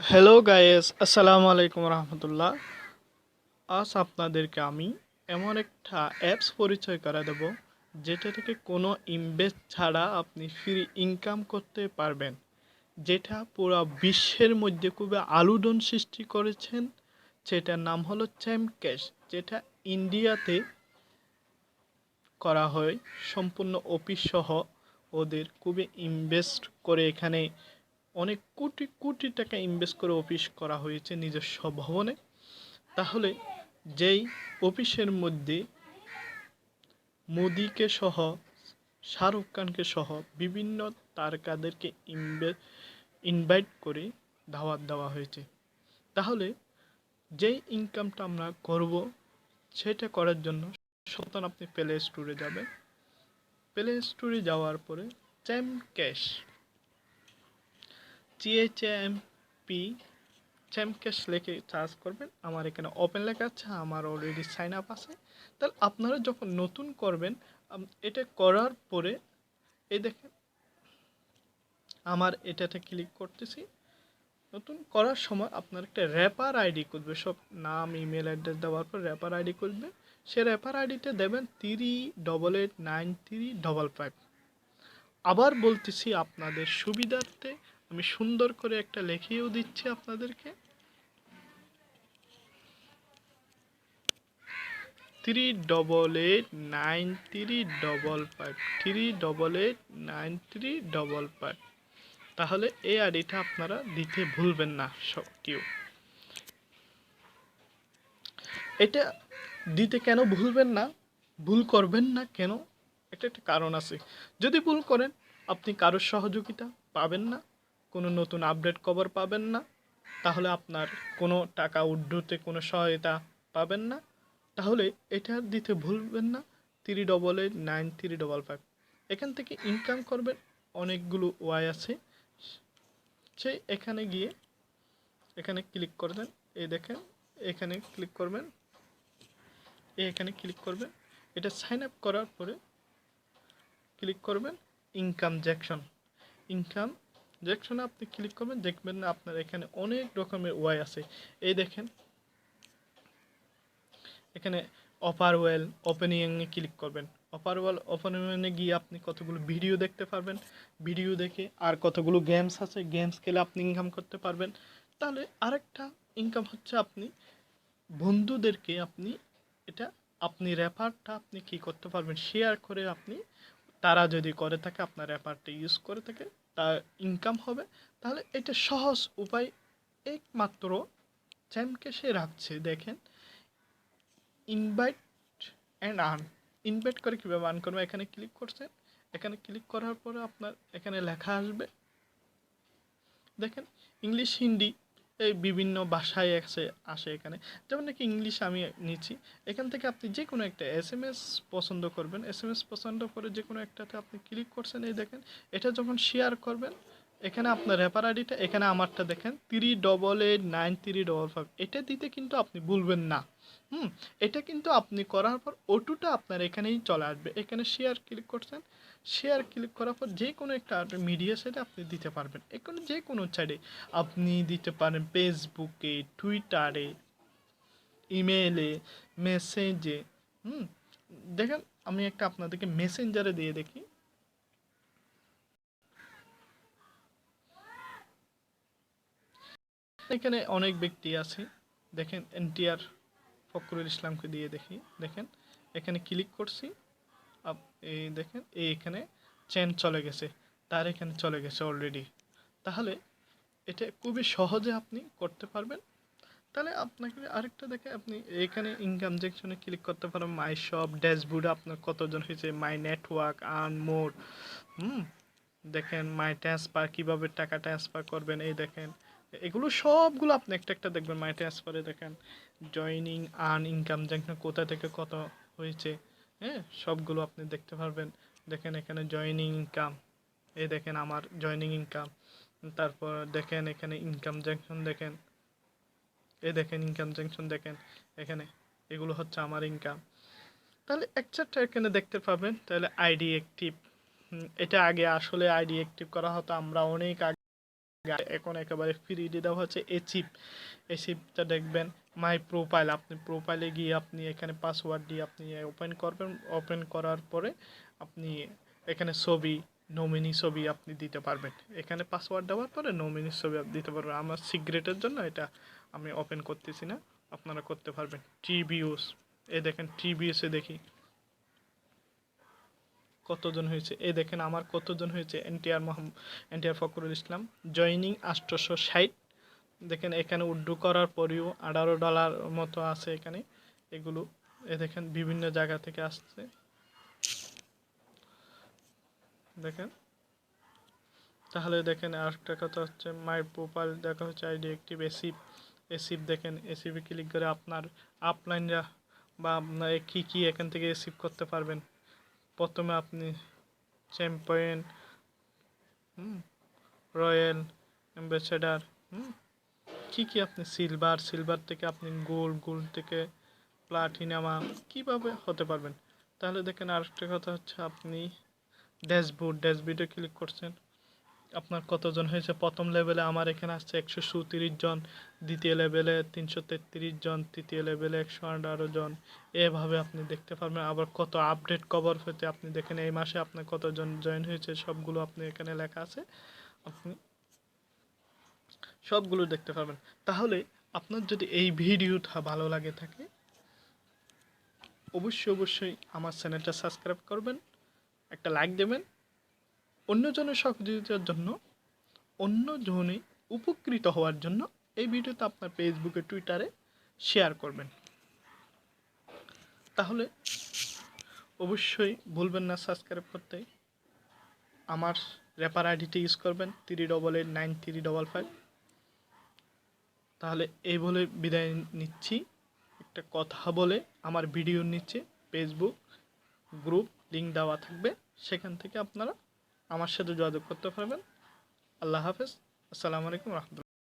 Hello guys আসসালামু আলাইকুম রহমতুল্লাহ আজ আপনাদেরকে আমি এমন একটা অ্যাপস পরিচয় করে দেব যেটা থেকে কোনো ইনভেস্ট ছাড়া আপনি ফ্রি ইনকাম করতে পারবেন যেটা পুরো বিশ্বের মধ্যে খুবই আলোড়ন সৃষ্টি করেছেন সেটার নাম হলো চ্যাম ক্যাশ যেটা ইন্ডিয়াতে করা হয় সম্পূর্ণ অফিস সহ ওদের খুবই ইনভেস্ট করে এখানে অনেক কোটি কোটি টাকা ইনভেস্ট করে অফিস করা হয়েছে নিজস্ব ভবনে। তাহলে যেই অফিসের মধ্যে মোদিকে সহ, শাহরুখ খানকে সহ বিভিন্ন তারকাদেরকে ইনভে ইনভাইট করে দাওয়াত দেওয়া হয়েছে। তাহলে যেই ইনকামটা আমরা করব, সেটা করার জন্য সতন আপনি প্লে স্টোরে যাবেন। প্লে স্টোরে যাওয়ার পরে চ্যাম ক্যাশ জিএইচএমপি চ্যাম্পক্যাশ লেখে চার্জ করবেন। আমার এখানে ওপেন লেখা আছে, আমার অলরেডি সাইন আপ আছে। তাহলে আপনারা যখন নতুন করবেন এটা করার পরে, এই দেখেন, আমার এটাতে ক্লিক করতেছি। নতুন করার সময় আপনার একটা র্যাপার আইডি খুঁজবে সব নাম ইমেল অ্যাড্রেস দেওয়ার পর র্যাপার আইডি খুঁজবে সে র্যাপার আইডিতে দেবেন three double eight nine three double five আবার বলতেছি আপনাদের সুবিধার্থে আমি সুন্দর করে একটা লিখিয়েও দিচ্ছি আপনাদেরকে। Three double eight nine three double five three double eight nine three double five তাহলে এই আইডিটা আপনারা দিতে ভুলবেন না সব কেউ। এটা দিতে কেন ভুলবেন না? ভুল করবেন না কেন? এটা একটা কারণ আছে। যদি ভুল করেন, আপনি কারোর সহযোগিতা পাবেন না। কোনো নতুন আপডেট খবর পাবেন না, তাহলে আপনার কোনো টাকা উড্ডুতে কোনো সহায়তা পাবেন না। তাহলে এটা দিতে ভুলবেন না three double eight nine three double five এখান থেকে ইনকাম করবেন অনেকগুলো ওয়াই আছে। সেই এখানে গিয়ে, এখানে ক্লিক করবেন এই দেখেন, এখানে ক্লিক করবেন। এখানে ক্লিক করবেন। এটা সাইন আপ করার পরে ক্লিক করবেন ইনকাম জ্যাকশন ইনকাম জ্যাকশনে আপনি ক্লিক করবেন, দেখবেন না আপনার এখানে অনেক রকমের ওয়াই আছে। এই দেখেন, এখানে অপার ওয়েল ওপেনিংয়ে ক্লিক করবেন। অপার ওয়েল ওপেনিংয়ে গিয়ে আপনি কতগুলো ভিডিও দেখতে পারবেন। ভিডিও দেখে আর কতগুলো গেমস আছে গেমস খেলে আপনি ইনকাম করতে পারবেন। তাহলে আরেকটা ইনকাম হচ্ছে আপনি বন্ধুদেরকে আপনি এটা, আপনি র্যাপারটা আপনি কি করতে পারবেন শেয়ার করে আপনি তারা যদি করে থাকে, আপনার র্যাপারটা ইউজ করে থাকে, তার ইনকাম হবে। তাহলে এটা সহজ উপায়। একমাত্র চ্যামকে সে রাখছে, দেখেন। ইনভাইট অ্যান্ড আর্ন ইনভাইট করে কীভাবে আর্ন করবে? এখানে ক্লিক করছেন। এখানে ক্লিক করার পরে আপনার এখানে লেখা আসবে। দেখেন ইংলিশ হিন্দি এই বিভিন্ন ভাষায় আসে আসে এখানে। যেমন নাকি ইংলিশ আমি নিচ্ছি। এখান থেকে আপনি যে কোনো একটা এস এম এস পছন্দ করবেন। এস এম এস পছন্দ করে যে কোনো একটাতে আপনি ক্লিক করছেন, এই দেখেন। এটা যখন শেয়ার করবেন, এখানে আপনার রেপার আইডিটা এখানে আমারটা দেখেন। Three double eight nine three double five এটা দিতে কিন্তু আপনি ভুলবেন না। হুম, এটা কিন্তু আপনি করার পর ওটুটা আপনার এখানেই চলে আসবে। এখানে শেয়ার ক্লিক করছেন। শেয়ার ক্লিক করার পর যে কোনো একটা মিডিয়া সাইটে আপনি দিতে পারবেন। এখানে যে কোনো সাইডে আপনি দিতে পারেন ফেসবুকে টুইটারে ইমেলে মেসেজে হুম, দেখেন, আমি একটা আপনাদেরকে মেসেঞ্জারে দিয়ে দেখি। এখানে অনেক ব্যক্তি আছে। দেখেন এনটিআর ফখরুল ইসলামকে দিয়ে দেখি, দেখেন, এখানে ক্লিক করছি এই দেখেন, এই এখানে চেন চলে গেছে, তার এখানে চলে গেছে অলরেডি তাহলে এটা খুবই সহজে আপনি করতে পারবেন। তাহলে আপনাকে আরেকটা দেখে আপনি এখানে ইনকাম জেকশনে ক্লিক করতে পারেন মাই শপ ড্যাশবোর্ড আপনার কতজন হয়েছে মাই নেটওয়ার্ক আর্ন মোর হুম, দেখেন মাই ট্রান্সফার কীভাবে টাকা ট্রান্সফার করবেন, এই দেখেন। এগুলো সবগুলো আপনি একটা একটা দেখবেন। মাই ট্রান্সফারে দেখেন জয়নিং আর্ন ইনকাম জেকশন কোথা থেকে কত হয়েছে হ্যাঁ? সবগুলো আপনি দেখতে পারবেন। দেখেন এখানে জয়নিং ইনকাম এই দেখেন আমার জয়নিং ইনকাম তারপর দেখেন এখানে ইনকাম জেকশন দেখেন, এই দেখেন ইনকাম জেকশন দেখেন, এখানে এগুলো হচ্ছে আমার ইনকাম তাহলে একটা এখানে দেখতে পাবেন। তাহলে আইডি অ্যাক্টিভ এটা আগে আসলে আইডি অ্যাক্টিভ করা হতো, আমরা অনেক আগে এখন একেবারে ফ্রি দেওয়া হচ্ছে এই চিপ চিপটা দেখবেন মাই প্রোফাইল আপনি প্রোফাইলে গিয়ে আপনি এখানে পাসওয়ার্ড দিয়ে আপনি ওপেন করবেন। ওপেন করার পরে আপনি এখানে ছবি নমিনি ছবি আপনি দিতে পারবেন। এখানে পাসওয়ার্ড দেওয়ার পরে নমিনি ছবি আপনি দিতে পারবেন। আমার সিগারেটের জন্য এটা আমি ওপেন করতেছি না। আপনারা করতে পারবেন। টিবিউস এ দেখেন টিবিএসে দেখি। কতজন হয়েছে? এই দেখেন আমার কতজন হয়েছে? NTR Mohammad NTR Fakhrul Islam, joining আষ্টশো ষাট। দেখেন এখানে উড্ডু করার পরেও আঠারো ডলার মতো আছে এখানে। এগুলো, এ দেখেন বিভিন্ন জায়গা থেকে আসছে। দেখেন। তাহলে দেখেন আরেকটা কথা হচ্ছে, মাই প্রোফাইল দেখা হচ্ছে আইডি একটিভ এসিপ এসিপ দেখেন এসিপে ক্লিক করে আপনার আপলাইনরা বা আপনার কী কী এখান থেকে এসিপ করতে পারবেন। প্রথমে আপনি চ্যাম্পিয়ন রয়্যাল অ্যাম্বাসেডার কী কী আপনি সিলভার সিলভার থেকে আপনি গোল্ড গোল্ড থেকে প্লাটিনামা কীভাবে হতে পারবেন? তাহলে দেখেন আরেকটা কথা হচ্ছে আপনি ড্যাশবোর্ড ড্যাশবোর্ডে ক্লিক করছেন। আপনার কতজন হয়েছে? প্রথম লেভেলে আমার এখানে আসছে একশো সুতিরিশ জন, দ্বিতীয় লেভেলে তিনশো তেত্রিশ জন, তৃতীয় লেভেলে একশো আঠারো জন। এভাবে আপনি দেখতে পারবেন। আবার কত আপডেট কভার হতে আপনি দেখেন এই মাসে আপনার কতজন জয়েন হয়েছে, সবগুলো আপনি এখানে লেখা আছে। আপনি সবগুলো দেখতে পারবেন। তাহলে আপনার যদি এই ভিডিওটা ভালো লাগে থাকে, অবশ্যই অবশ্যই আমার চ্যানেলটা সাবস্ক্রাইব করবেন, একটা লাইক দেবেন অন্যজনের সহযোগিতার জন্য অন্যজনে উপকৃত হওয়ার জন্য এই ভিডিওটা আপনার ফেসবুকে টুইটারে শেয়ার করবেন। তাহলে অবশ্যই ভুলবেন না সাবস্ক্রাইব করতে। আমার রেপার আইডিটি ইউজ করবেন three double eight nine three double five তাহলে এই বলে বিদায় নিচ্ছি। একটা কথা বলে আমার ভিডিও নিচে ফেসবুক গ্রুপ লিঙ্ক দেওয়া থাকবে। সেখান থেকে আপনারা আমার সাথে যোগাযোগ করতে পারবেন। আল্লাহ হাফেজ। আসসালামু আলাইকুম রহমতুল্লাহ।